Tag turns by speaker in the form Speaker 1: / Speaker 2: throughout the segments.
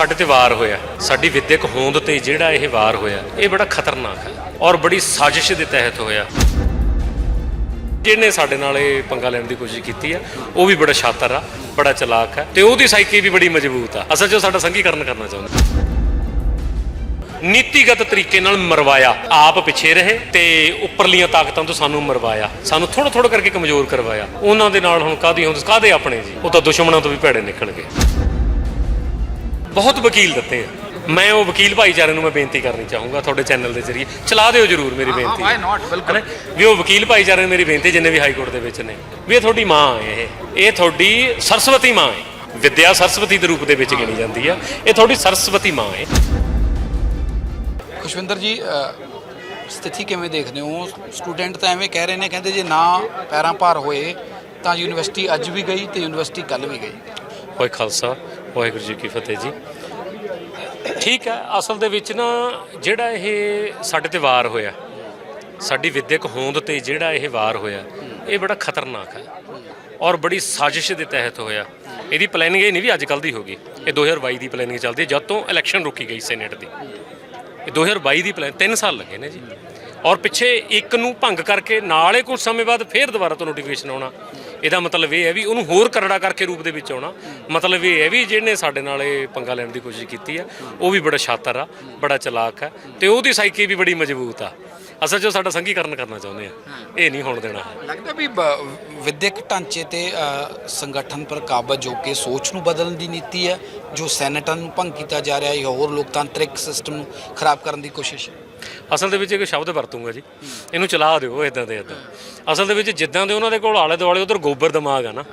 Speaker 1: ਸਾਡੇ ਤੇ ਵਾਰ ਹੋਇਆ। ਸਾਡੀ ਵਿਦਿਅਕ ਹੋਂਦ ਤੇ ਜਿਹੜਾ ਇਹ ਵਾਰ ਹੋਇਆ, ਇਹ ਬੜਾ ਖਤਰਨਾਕ ਹੈ ਔਰ ਬੜੀ ਸਾਜ਼ਿਸ਼ ਦੇ ਤਹਿਤ ਹੋਇਆ। ਜਿਹਨੇ ਸਾਡੇ ਨਾਲ ਇਹ ਪੰਗਾ ਲੈਣ ਦੀ ਕੋਸ਼ਿਸ਼ ਕੀਤੀ ਆ ਉਹ ਵੀ ਬੜਾ ਸ਼ਾਤਰ ਆ, ਬੜਾ ਚਲਾਕ ਆ ਤੇ ਉਹਦੀ ਸਾਈਕੀ ਵੀ ਬੜੀ ਮਜ਼ਬੂਤ ਆ। ਅਸਲ 'ਚ ਸਾਡਾ ਸੰਘੀਕਰਨ ਕਰਨਾ ਚਾਹੁੰਦਾ। ਨੀਤੀਗਤ ਤਰੀਕੇ ਨਾਲ ਮਰਵਾਇਆ। ਆਪ ਪਿੱਛੇ ਰਹੇ ਤੇ ਉੱਪਰਲੀਆਂ ਤਾਕਤਾਂ ਤੋਂ ਸਾਨੂੰ ਮਰਵਾਇਆ। ਸਾਨੂੰ ਥੋੜਾ ਥੋੜਾ ਕਰਕੇ ਕਮਜ਼ੋਰ ਕਰਵਾਇਆ। ਉਹਨਾਂ ਦੇ ਨਾਲ ਹੁਣ ਕਾਦੀ ਹੁੰਦੇ ਕਾਦੇ ਆਪਣੇ ਜੀ? ਉਹ ਤਾਂ ਦੁਸ਼ਮਣਾਂ ਤੋਂ ਵੀ ਭੈੜੇ ਨਿਕਲ ਗਏ। ਬਹੁਤ ਵਕੀਲ ਦਿੱਤੇ ਆ। ਮੈਂ ਉਹ ਵਕੀਲ ਭਾਈਚਾਰੇ ਨੂੰ ਮੈਂ ਬੇਨਤੀ ਕਰਨੀ ਚਾਹੂੰਗਾ ਤੁਹਾਡੇ ਚੈਨਲ ਦੇ ਜ਼ਰੀਏ। ਚਲਾ ਦਿਓ ਜਰੂਰ ਮੇਰੀ ਬੇਨਤੀ।
Speaker 2: why not? ਬਿਲਕੁਲ।
Speaker 1: ਵੀ ਉਹ ਵਕੀਲ ਭਾਈਚਾਰੇ ਨੂੰ ਮੇਰੀ ਬੇਨਤੀ ਜਿੰਨੇ ਵੀ ਹਾਈ ਕੋਰਟ ਦੇ ਵਿੱਚ ਨੇ। ਵੀ ਇਹ ਤੁਹਾਡੀ ਮਾਂ ਹੈ ਇਹ। ਇਹ ਤੁਹਾਡੀ ਸਰਸਵਤੀ ਮਾਂ ਹੈ। ਵਿਦਿਆ ਸਰਸਵਤੀ ਦੇ ਰੂਪ ਦੇ ਵਿੱਚ ਗਿਣੀ ਜਾਂਦੀ ਆ। ਇਹ ਤੁਹਾਡੀ ਸਰਸਵਤੀ ਮਾਂ ਹੈ।
Speaker 2: ਖੁਸ਼ਵਿੰਦਰ ਜੀ ਸਥਿਤੀ ਕਿਵੇਂ ਦੇਖਦੇ ਹੋ? ਸਟੂਡੈਂਟ ਤਾਂ ਐਵੇਂ ਕਹਿ ਰਹੇ ਨੇ ਕਹਿੰਦੇ ਜੇ ਨਾ ਪੈਰਾਂ ਭਾਰ ਹੋਏ ਤਾਂ ਯੂਨੀਵਰਸਿਟੀ ਅੱਜ ਵੀ ਗਈ ਤੇ ਯੂਨੀਵਰਸਿਟੀ ਕੱਲ ਵੀ ਗਈ।
Speaker 1: ਹੋਏ ਖਾਲਸਾ ਵਾਹਿਗੁਰੂ ਜੀ ਕੀ ਫਤਿਹ ਜੀ। ਠੀਕ ਹੈ, ਅਸਲ ਦੇ ਵਿੱਚ ਨਾ ਜਿਹੜਾ ਇਹ ਸਾਡੇ ਤੇ ਵਾਰ ਹੋਇਆ, ਸਾਡੀ ਵਿਦਿਅਕ ਹੋਂਦ ਤੇ ਜਿਹੜਾ ਇਹ ਵਾਰ ਹੋਇਆ, ਇਹ ਬੜਾ ਖਤਰਨਾਕ ਹੈ ਔਰ ਬੜੀ ਸਾਜ਼ਿਸ਼ ਦੇ ਤਹਿਤ ਹੋਇਆ। ਇਹਦੀ ਪਲੈਨਿੰਗ ਇਹ ਨਹੀਂ ਵੀ ਅੱਜ ਕੱਲ ਦੀ ਹੋ ਗਈ। ਇਹ 2022 ਦੀ ਪਲੈਨਿੰਗ ਚੱਲਦੀ ਹੈ, ਜਦ ਤੋਂ ਇਲੈਕਸ਼ਨ ਰੋਕੀ ਗਈ ਸੈਨੇਟ ਦੀ। ਇਹ 2022 ਦੀ ਪਲੈਨ 3 ਸਾਲ ਲੱਗੇ ਨੇ ਜੀ। ਔਰ ਪਿੱਛੇ ਇੱਕ ਨੂੰ ਭੰਗ ਕਰਕੇ ਨਾਲੇ ਕੁਝ ਸਮੇਂ ਬਾਅਦ ਫੇਰ ਦੁਬਾਰਾ ਤੋਂ ਨੋਟੀਫਿਕੇਸ਼ਨ ਆਉਣਾ। ਇਹਦਾ ਮਤਲਬ ਇਹ ਹੈ ਵੀ ਉਹਨੂੰ ਹੋਰ ਕਰੜਾ ਕਰਕੇ ਰੂਪ ਦੇ ਵਿੱਚ ਆਉਣਾ। ਮਤਲਬ ਇਹ ਹੈ ਵੀ ਜਿਹਨੇ ਸਾਡੇ ਨਾਲ ਇਹ ਪੰਗਾ ਲੈਣ ਦੀ ਕੋਸ਼ਿਸ਼ ਕੀਤੀ ਆ, ਉਹ ਵੀ ਬੜਾ ਸ਼ਾਤਰ ਆ, ਬੜਾ ਚਲਾਕ ਆ ਤੇ ਉਹਦੀ ਸਾਈਕੀ ਵੀ ਬੜੀ ਮਜ਼ਬੂਤ ਆ। ਅਸਲ 'ਚ ਸਾਡਾ ਸੰਘੀਕਰਨ ਕਰਨਾ ਚਾਹੁੰਦੇ ਆ। ਇਹ ਨਹੀਂ ਹੋਣ ਦੇਣਾ। ਹੈ
Speaker 2: ਲੱਗਦਾ ਵੀ ਬ- ਵਿਦਿਅਕ ਢਾਂਚੇ ਤੇ ਸੰਗਠਨ ਪਰ ਕਾਬਜ ਜੋ ਕੇ ਸੋਚ ਨੂੰ ਬਦਲਣ ਦੀ ਨੀਤੀ ਹੈ, ਜੋ ਸੈਨੇਟਾਂ ਨੂੰ ਭੰਗ ਕੀਤਾ ਜਾ ਰਿਹਾ ਹੈ ਜਾਂ ਹੋਰ ਲੋਕਤਾਂਤਰਿਕ ਸਿਸਟਮ ਨੂੰ ਖਰਾਬ ਕਰਨ ਦੀ ਕੋਸ਼ਿਸ਼ ਹੈ।
Speaker 1: ਅਸਲ ਦੇ ਵਿੱਚ ਇੱਕ ਸ਼ਬਦ ਵਰਤੂੰਗਾ ਜੀ। ਇਹਨੂੰ ਚਲਾ ਦਿਓ ਇਦਾਂ ਦੇ ਇਦਾਂ ਅਸਲ ਦੇ ਵਿੱਚ ਜਿੱਦਾਂ ਦੇ ਉਹਨਾਂ ਦੇ ਕੋਲ ਆਲੇ ਦੁਆਲੇ ਉਧਰ ਗੋਬਰ ਦਿਮਾਗ ਆ ਨਾ,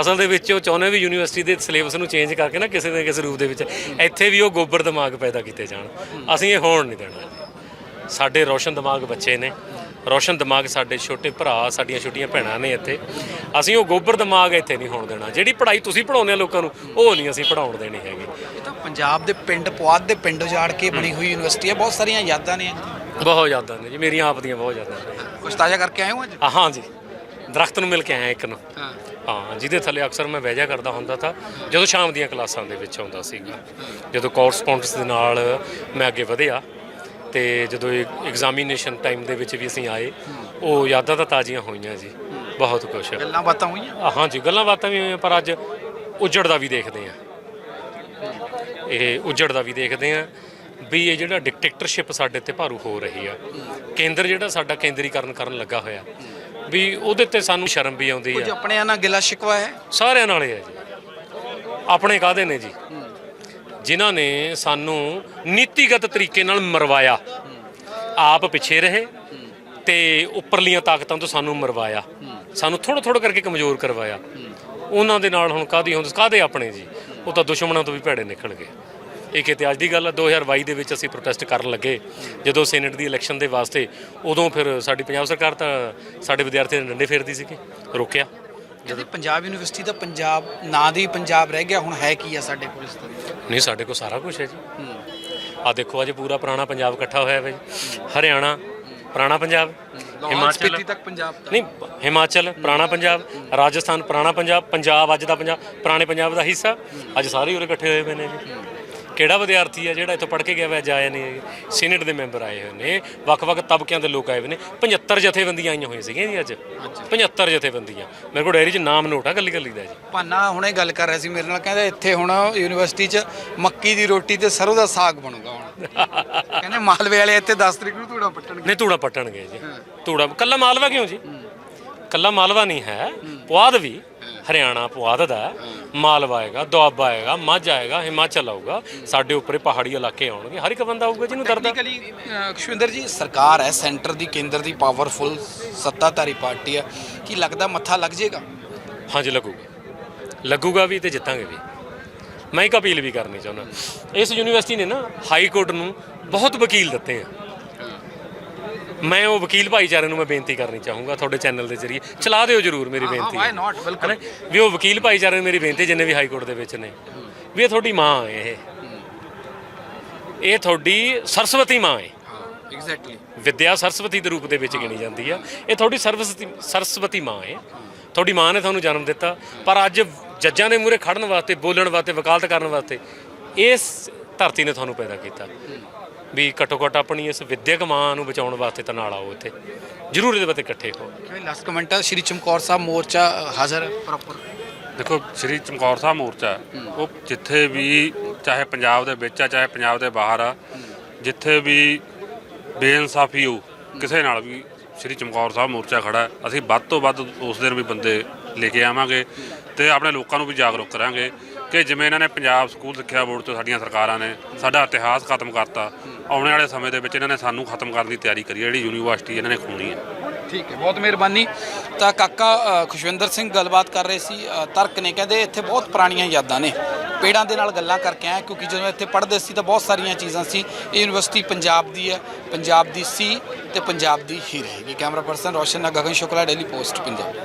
Speaker 1: ਅਸਲ ਦੇ ਵਿੱਚ ਉਹ ਚਾਹੁੰਦੇ ਵੀ ਯੂਨੀਵਰਸਿਟੀ ਦੇ ਸਿਲੇਬਸ ਨੂੰ ਚੇਂਜ ਕਰਕੇ ਨਾ ਕਿਸੇ ਨਾ ਕਿਸੇ ਰੂਪ ਦੇ ਵਿੱਚ ਇੱਥੇ ਵੀ ਉਹ ਗੋਬਰ ਦਿਮਾਗ ਪੈਦਾ ਕੀਤੇ ਜਾਣ। ਅਸੀਂ ਇਹ ਹੋਣ ਨਹੀਂ ਦੇਣਾ। ਸਾਡੇ ਰੋਸ਼ਨ ਦਿਮਾਗ ਬੱਚੇ ਨੇ। ਰੋਸ਼ਨ ਦਿਮਾਗ ਸਾਡੇ ਛੋਟੇ ਭਰਾ ਸਾਡੀਆਂ ਛੋਟੀਆਂ ਭੈਣਾਂ ਨੇ ਇੱਥੇ। ਅਸੀਂ ਉਹ ਗੋਬਰ ਦਿਮਾਗ ਇੱਥੇ ਨਹੀਂ ਹੋਣ ਦੇਣਾ। ਜਿਹੜੀ ਪੜ੍ਹਾਈ ਤੁਸੀਂ ਪੜਾਉਂਦੇ ਆ ਲੋਕਾਂ ਨੂੰ ਉਹ ਨਹੀਂ ਅਸੀਂ ਪੜਾਉਣ ਦੇਣੀ ਹੈਗੀ।
Speaker 2: ਇਹ ਤਾਂ ਪੰਜਾਬ ਦੇ ਪਿੰਡ ਪੁਆਧ ਦੇ ਪਿੰਡ ਉਜਾੜ ਕੇ ਬਣੀ ਹੋਈ ਯੂਨੀਵਰਸਿਟੀ ਹੈ। ਬਹੁਤ ਸਾਰੀਆਂ ਯਾਦਾਂ ਨੇ
Speaker 1: ਬਹੁਤ ਯਾਦਾਂ ਨੇ ਜੀ ਮੇਰੀਆਂ ਆਪ ਦੀਆਂ ਬਹੁਤ ਯਾਦਾਂ ਨੇ।
Speaker 2: ਕੁਝ ਤਾਜ਼ਾ ਕਰਕੇ ਆਏ ਹੋ ਅੱਜ?
Speaker 1: ਹਾਂ ਜੀ। ਦਰਖਤ ਨੂੰ ਮਿਲ ਕੇ ਆਇਆ ਇੱਕ ਨੂੰ।
Speaker 2: ਹਾਂ।
Speaker 1: ਹਾਂ ਜਿਹਦੇ ਥੱਲੇ ਅਕਸਰ ਮੈਂ ਬਹਿ ਜਾ ਕਰਦਾ ਹੁੰਦਾ ਤਾਂ ਜਦੋਂ ਸ਼ਾਮ ਦੀਆਂ ਕਲਾਸਾਂ ਦੇ ਵਿੱਚ ਆਉਂਦਾ ਸੀਗਾ। ਜਦੋਂ ਕੋਰਸਪੌਂਡੈਂਟਸ ਦੇ ਨਾਲ ਮੈਂ ਅੱਗੇ ਵਧਿਆ ਤੇ ਜਦੋਂ ਐਗਜ਼ਾਮੀਨੇਸ਼ਨ ਟਾਈਮ ਦੇ ਵਿੱਚ ਵੀ ਅਸੀਂ ਆਏ ਉਹ ਯਾਦਾਂ ਤਾਂ ਤਾਜ਼ੀਆਂ ਹੋਈਆਂ ਜੀ। ਬਹੁਤ ਕੁਛ।
Speaker 2: ਗੱਲਾਂ ਬਾਤਾਂ ਹੋਈਆਂ?
Speaker 1: ਆ, ਹਾਂ ਜੀ ਗੱਲਾਂ ਬਾਤਾਂ ਵੀ ਹੋਈਆਂ ਪਰ ਅੱਜ ਉਜੜਦਾ ਵੀ ਦੇਖਦੇ ਆ ਇਹ ਉਜੜਦਾ ਵੀ ਦੇਖਦੇ ਆ ਵੀ ਇਹ ਜਿਹੜਾ ਡਿਕਟੇਟਰਸ਼ਿਪ ਸਾਡੇ ਤੇ ਭਾਰੂ ਹੋ ਰਹੀ ਆ। ਕੇਂਦਰ ਜਿਹੜਾ ਸਾਡਾ ਕੇਂਦਰੀਕਰਨ ਕਰਨ ਲੱਗਾ ਹੋਇਆ ਵੀ ਉਹਦੇ ਤੇ ਸਾਨੂੰ ਸ਼ਰਮ ਵੀ ਆਉਂਦੀ
Speaker 2: ਕੁਝ
Speaker 1: ਆ
Speaker 2: ਆਪਣਿਆਂ ਨਾਲ ਗਿਲਾ ਸ਼ਿਕਵਾ ਹੈ?
Speaker 1: ਸਾਰਿਆਂ ਨਾਲ ਹੀ ਹੈ ਜੀ। ਆਪਣੇ ਕਾਦੇ ਨੇ ਜੀ? ਜਿਨ੍ਹਾਂ ਨੇ ਸਾਨੂੰ ਨੀਤੀਗਤ ਤਰੀਕੇ ਨਾਲ ਮਰਵਾਇਆ। ਆਪ ਪਿੱਛੇ ਰਹੇ ਤੇ ਉੱਪਰਲੀਆਂ ਤਾਕਤਾਂ ਤੋਂ ਸਾਨੂੰ ਮਰਵਾਇਆ। ਸਾਨੂੰ ਥੋੜਾ ਥੋੜਾ ਕਰਕੇ ਕਮਜ਼ੋਰ ਕਰਵਾਇਆ। ਉਹਨਾਂ ਦੇ ਨਾਲ ਹੁਣ ਕਾਦੀ ਹੁੰਦੇ ਕਾਦੇ ਆਪਣੇ ਜੀ? ਉਹ ਤਾਂ ਦੁਸ਼ਮਣਾਂ ਤੋਂ ਵੀ ਭੈੜੇ ਨਿਕਲ ਗਏ ਇਹ ਕਿਤੇ ਅੱਜ ਦੀ ਗੱਲ ਆ 2022 ਦੇ ਵਿੱਚ ਅਸੀਂ ਪ੍ਰੋਟੈਸਟ ਕਰਨ ਲੱਗੇ। ਜਦੋਂ ਸੈਨੇਟ ਦੀ ਇਲੈਕਸ਼ਨ ਦੇ ਵਾਸਤੇ ਉਦੋਂ ਫਿਰ ਸਾਡੀ ਪੰਜਾਬ ਸਰਕਾਰ ਤਾਂ ਸਾਡੇ ਵਿਦਿਆਰਥੀਆਂ ਦੇ ਡੰਡੇ ਫੇਰਦੀ ਸੀਗੀ। ਰੋਕਿਆ।
Speaker 2: ਜਦੋਂ ਪੰਜਾਬ ਯੂਨੀਵਰਸਿਟੀ ਦਾ ਪੰਜਾਬ ਨਾਂ ਦੀ ਪੰਜਾਬ ਰਹਿ ਗਿਆ ਹੁਣ ਹੈ ਕੀ ਆ ਸਾਡੇ ਕੋਲ ਇਸ ਤੋਂ
Speaker 1: ਨਹੀਂ ਸਾਡੇ ਕੋਲ ਸਾਰਾ ਕੁਝ ਹੈ ਜੀ। ਆ ਦੇਖੋ ਅੱਜ ਪੂਰਾ ਪੁਰਾਣਾ ਪੰਜਾਬ ਇਕੱਠਾ ਹੋਇਆ ਹੈ ਜੀ। ਹਰਿਆਣਾ ਪੁਰਾਣਾ ਪੰਜਾਬ ਹਿਮਾਚਲ।
Speaker 2: ਤੱਕ ਪੰਜਾਬ ਦਾ
Speaker 1: ਨਹੀਂ ਹਿਮਾਚਲ ਪੁਰਾਣਾ ਪੰਜਾਬ ਰਾਜਸਥਾਨ ਪੁਰਾਣਾ ਪੰਜਾਬ ਪੰਜਾਬ ਅੱਜ ਦਾ ਪੰਜਾਬ ਪੁਰਾਣੇ ਪੰਜਾਬ ਦਾ ਹਿੱਸਾ। ਅੱਜ ਸਾਰੇ ਉਰੇ ਇਕੱਠੇ ਹੋਏ ਪਏ ਨੇ ਜੀ। ਕਿਹੜਾ ਵਿਦਿਆਰਥੀ ਹੈ ਜਿਹੜਾ ਇੱਥੋਂ ਪੜ੍ਹ ਕੇ ਗਿਆ ਵਾ ਅੱਜ ਆਇਆ ਨਹੀਂ ਸੀਨੇਟ ਦੇ ਮੈਂਬਰ ਆਏ ਹੋਏ ਨੇ ਵੱਖ-ਵੱਖ ਤਬਕਿਆਂ ਦੇ ਲੋਕ ਆਏ ਹੋਏ ਨੇ 75 ਜਥੇਬੰਦੀਆਂ ਆਈਆਂ ਹੋਈਆਂ ਸੀਗੀਆਂ ਜੀ ਅੱਜ। 75 ਜਥੇਬੰਦੀਆਂ। ਮੇਰੇ ਕੋਲ ਡਾਇਰੀ 'ਚ ਨਾਮ ਨੋਟ ਆ ਗੱਲੀ ਗੱਲੀ ਦਾ ਜੀ
Speaker 2: ਭਾਨਾ ਹੁਣੇ ਗੱਲ ਕਰ ਰਿਹਾ ਸੀ ਮੇਰੇ ਨਾਲ ਕਹਿੰਦਾ ਇੱਥੇ ਹੁਣ ਯੂਨੀਵਰਸਿਟੀ 'ਚ ਮੱਕੀ ਦੀ ਰੋਟੀ ਤੇ ਸਰੋਂ ਦਾ ਸਾਗ ਬਣੂਗਾ ਹੁਣ। ਕਹਿੰਦੇ ਮਾਲਵੇ ਵਾਲੇ ਇੱਥੇ 10 ਤਰੀਕ ਨੂੰ ਧੂੜਾ ਪੱਟਣਗੇ।
Speaker 1: ਨਹੀਂ ਧੂੜਾ ਪੱਟਣਗੇ ਜੀ। ਧੂੜਾ ਕੱਲਾ ਮਾਲਵਾ ਕਿਉਂ ਜੀ? ਕੱਲਾ ਮਾਲਵਾ ਨਹੀਂ ਹੈ ਪੁਆਧ ਵੀ। ਹਰਿਆਣਾ ਪੁਆਧ ਦਾ। ਮਾਲਵਾ ਆਏਗਾ ਦੁਆਬਾ ਆਏਗਾ ਮਾਝਾ ਆਏਗਾ ਹਿਮਾਚਲ ਆਊਗਾ। ਸਾਡੇ ਉੱਪਰੇ ਪਹਾੜੀ ਇਲਾਕੇ ਆਉਣਗੇ। ਹਰ ਇੱਕ ਬੰਦਾ ਆਊਗਾ ਜਿਹਨੂੰ ਦਰਦ ਆ।
Speaker 2: ਟੈਕਨੀਕਲੀ ਖੁਸ਼ਵਿੰਦਰ ਜੀ ਸਰਕਾਰ ਹੈ ਸੈਂਟਰ ਦੀ ਕੇਂਦਰ ਦੀ ਪਾਵਰਫੁਲ ਸੱਤਾਧਾਰੀ ਪਾਰਟੀ ਹੈ। ਕੀ ਲੱਗਦਾ ਮੱਥਾ ਲੱਗ ਜਾਏਗਾ?
Speaker 1: ਹਾਂਜੀ ਲੱਗੂਗਾ। ਲੱਗੂਗਾ ਵੀ ਤੇ ਜਿੱਤਾਂਗੇ ਵੀ। ਮੈਂ ਇੱਕ ਅਪੀਲ ਵੀ ਕਰਨੀ ਚਾਹੁੰਦਾ। ਇਸ ਯੂਨੀਵਰਸਿਟੀ ਨੇ ਨਾ ਹਾਈ ਕੋਰਟ ਨੂੰ ਬਹੁਤ ਵਕੀਲ ਦਿੱਤੇ ਆ। ਮੈਂ ਉਹ ਵਕੀਲ ਭਾਈਚਾਰੇ ਨੂੰ ਮੈਂ ਬੇਨਤੀ ਕਰਨੀ ਚਾਹੂੰਗਾ ਤੁਹਾਡੇ ਚੈਨਲ ਦੇ ਜ਼ਰੀਏ। ਚਲਾ ਦਿਓ ਜਰੂਰ ਮੇਰੀ ਬੇਨਤੀ?
Speaker 2: ਬਿਲਕੁਲ।
Speaker 1: ਹੈ? ਵੀ ਉਹ ਵਕੀਲ ਭਾਈਚਾਰੇ ਨੂੰ ਮੇਰੀ ਬੇਨਤੀ ਜਿੰਨੇ ਵੀ ਹਾਈ ਕੋਰਟ ਦੇ ਵਿੱਚ ਨੇ। ਵੀ ਇਹ ਤੁਹਾਡੀ ਮਾਂ ਹੈ ਇਹ। ਇਹ ਤੁਹਾਡੀ ਸਰਸਵਤੀ ਮਾਂ ਹੈ।
Speaker 2: ਐਗਜ਼ੈਕਟਲੀ
Speaker 1: ਵਿਦਿਆ ਸਰਸਵਤੀ ਦੇ ਰੂਪ ਦੇ ਵਿੱਚ ਗਿਣੀ ਜਾਂਦੀ ਆ। ਇਹ ਤੁਹਾਡੀ ਸਰਸਵਤੀ ਸਰਸਵਤੀ ਮਾਂ ਹੈ। ਤੁਹਾਡੀ ਮਾਂ ਨੇ ਤੁਹਾਨੂੰ ਜਨਮ ਦਿੱਤਾ। ਪਰ ਅੱਜ ਜੱਜਾਂ ਦੇ ਮੂਹਰੇ ਖੜਨ ਵਾਸਤੇ ਬੋਲਣ ਵਾਸਤੇ ਵਕਾਲਤ ਕਰਨ ਵਾਸਤੇ ਇਸ ਧਰਤੀ ਨੇ ਤੁਹਾਨੂੰ ਪੈਦਾ ਕੀਤਾ। ਵੀ ਘੱਟੋ ਘੱਟ ਆਪਣੀ ਇਸ ਵਿਦਿਅਕ ਮਾਂ ਨੂੰ ਬਚਾਉਣ ਵਾਸਤੇ ਤਾਂ ਨਾਲ ਆਓ ਇੱਥੇ। ਜ਼ਰੂਰ ਇਹਦੇ ਬਾਰੇ ਇਕੱਠੇ ਹੋ।
Speaker 2: ਲਾਸਟ ਕਮੈਂਟ ਹੈ ਸ਼੍ਰੀ ਚਮਕੌਰ ਸਾਹਿਬ ਮੋਰਚਾ ਹਾਜ਼ਰ ਪ੍ਰੋਪਰ
Speaker 3: ਦੇਖੋ ਸ਼੍ਰੀ ਚਮਕੌਰ ਸਾਹਿਬ ਮੋਰਚਾ ਉਹ ਜਿੱਥੇ ਵੀ ਚਾਹੇ ਪੰਜਾਬ ਦੇ ਵਿੱਚ ਆ ਚਾਹੇ ਪੰਜਾਬ ਦੇ ਬਾਹਰ ਆ ਜਿੱਥੇ ਵੀ ਬੇਇਨਸਾਫੀ ਹੋ ਕਿਸੇ ਨਾਲ ਵੀ ਸ਼੍ਰੀ ਚਮਕੌਰ ਸਾਹਿਬ ਮੋਰਚਾ ਖੜਾ। ਅਸੀਂ ਵੱਧ ਤੋਂ ਵੱਧ ਉਸ ਦਿਨ ਵੀ ਬੰਦੇ ਲੈ ਕੇ ਆਵਾਂਗੇ ਤੇ ਆਪਣੇ ਲੋਕਾਂ ਨੂੰ ਵੀ ਜਾਗਰੂਕ ਕਰਾਂਗੇ ਕਿ ਜਿਵੇਂ ਇਹਨਾਂ ਨੇ ਪੰਜਾਬ ਸਕੂਲ ਸਿੱਖਿਆ ਬੋਰਡ ਤੋਂ ਸਾਡੀਆਂ ਸਰਕਾਰਾਂ ਨੇ ਸਾਡਾ ਇਤਿਹਾਸ ਖਤਮ ਕਰਤਾ ਆਉਣ ਵਾਲੇ ਸਮੇਂ ਦੇ ਵਿੱਚ ਇਹਨਾਂ ਨੇ ਸਾਨੂੰ ਖਤਮ ਕਰਨ ਦੀ ਤਿਆਰੀ ਕਰੀ ਹੈ, ਜਿਹੜੀ ਯੂਨੀਵਰਸਿਟੀ ਇਹਨਾਂ ਨੇ ਖੋਣੀ ਹੈ।
Speaker 2: ਠੀਕ ਹੈ, ਬਹੁਤ ਮਿਹਰਬਾਨੀ। ਤਾਂ ਕਾਕਾ ਖੁਸ਼ਵਿੰਦਰ ਸਿੰਘ ਗੱਲਬਾਤ ਕਰ ਰਹੇ ਸੀ ਤਰਕ ਨੇ, ਕਹਿੰਦੇ ਇੱਥੇ ਬਹੁਤ ਪੁਰਾਣੀਆਂ ਯਾਦਾਂ ਨੇ। ਪੇੜਾਂ ਦੇ ਨਾਲ ਗੱਲਾਂ ਕਰਕੇ ਆਇਆ ਕਿਉਂਕਿ ਜਦੋਂ ਇੱਥੇ ਪੜ੍ਹਦੇ ਸੀ ਤਾਂ ਬਹੁਤ ਸਾਰੀਆਂ ਚੀਜ਼ਾਂ ਸੀ। ਇਹ ਯੂਨੀਵਰਸਿਟੀ ਪੰਜਾਬ ਦੀ ਹੈ, ਪੰਜਾਬ ਦੀ ਸੀ ਤੇ ਪੰਜਾਬ ਦੀ ਹੀ ਰਹੇਗੀ। ਕੈਮਰਾ ਪਰਸਨ ਰੋਸ਼ਨ ਨਾਲ ਗਗਨ ਸ਼ੁਕਲਾ, ਡੇਲੀ ਪੋਸਟ, ਪੰਜਾਬ।